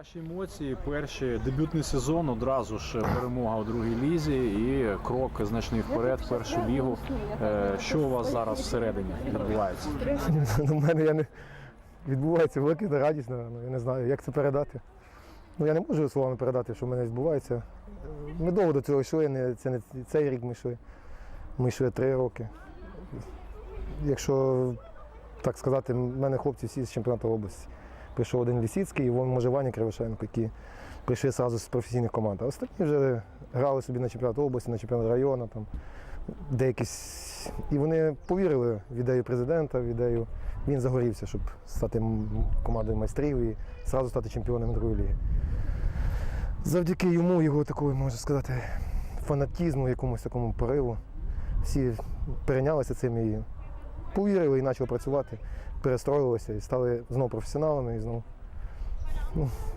Ваші емоції, перші дебютний сезон, одразу ж перемога у другій лізі і крок значний вперед, першу лігу. Е, Що у вас зараз всередині відбувається? У мене я не відбувається велике та радість. Я не знаю, як це передати. Ну, я не можу словами передати, що в мене відбувається. Ми довго до цього йшли, не, це не цей рік ми йшли. Ми йшли три роки. Якщо так сказати, в мене хлопці всі з чемпіонату області. Прийшов один Лісіцький і може Ваня Кривошенко, які прийшли одразу з професійних команд. А останні вже грали собі на чемпіонат області, на чемпіонат району. Там, деякі... І вони повірили в ідею президента, в ідею. Він загорівся, щоб стати командою майстрів і одразу стати чемпіоном другої ліги. Завдяки йому, його такому, можна сказати, фанатізму, якомусь такому пориву, всі перейнялися цим і повірили і почали працювати, перестроїлися і стали знову професіоналами і знову.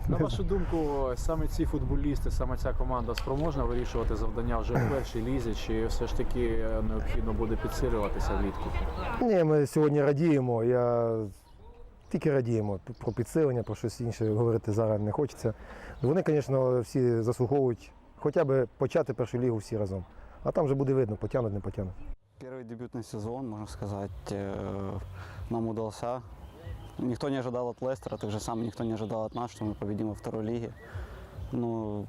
На вашу думку, саме ці футболісти, саме ця команда спроможна вирішувати завдання вже в першій лізі, чи все ж таки е, необхідно буде підсилюватися влітку? Ні, ми сьогодні радіємо. Я тільки радіємо про підсилення, про щось інше говорити зараз не хочеться. Вони, звісно, всі заслуговують хоча б почати першу лігу всі разом. А там вже буде видно, потягнуть, не потягнуть. Первый дебютный сезон, можно сказать, э, нам удался. Никто не ожидал от Лестера, так же самое никто не ожидал от нас, что мы победим во второй лиге. Ну,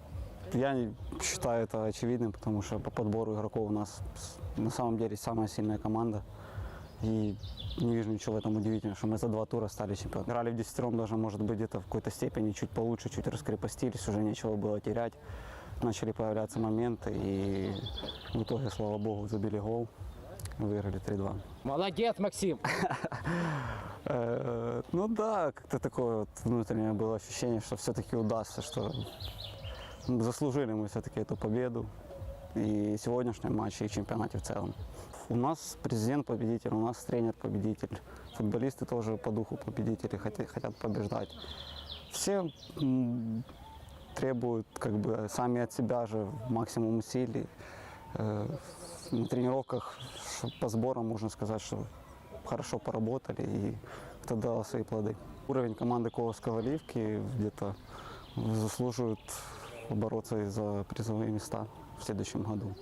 я не считаю это очевидным, потому что по подбору игроков у нас с- на самом деле самая сильная команда. И не вижу ничего в этом удивительного, что мы за два тура стали чемпионами. Играли в десятером, даже, может быть, где-то в какой-то степени чуть получше, чуть раскрепостились, уже нечего было терять. Начали появляться моменты, и в итоге, слава богу, забили гол. Выиграли 3-2. Молодец, Максим! Э, Ну да, как-то такое вот внутреннее было ощущение, что все-таки удастся, что заслужили мы все-таки эту победу. И сегодняшний матч, и в чемпионате в целом. У нас президент победитель, у нас тренер победитель. Футболисты тоже по духу победители, хотят, хотят побеждать. Все м, требуют как бы сами от себя же максимум усилий. Э, На тренировках ш- по сборам можно сказать, что хорошо поработали и это дало свои плоды. Уровень команды Ковского Ливки где-то заслуживает бороться и за призовые места в следующем году.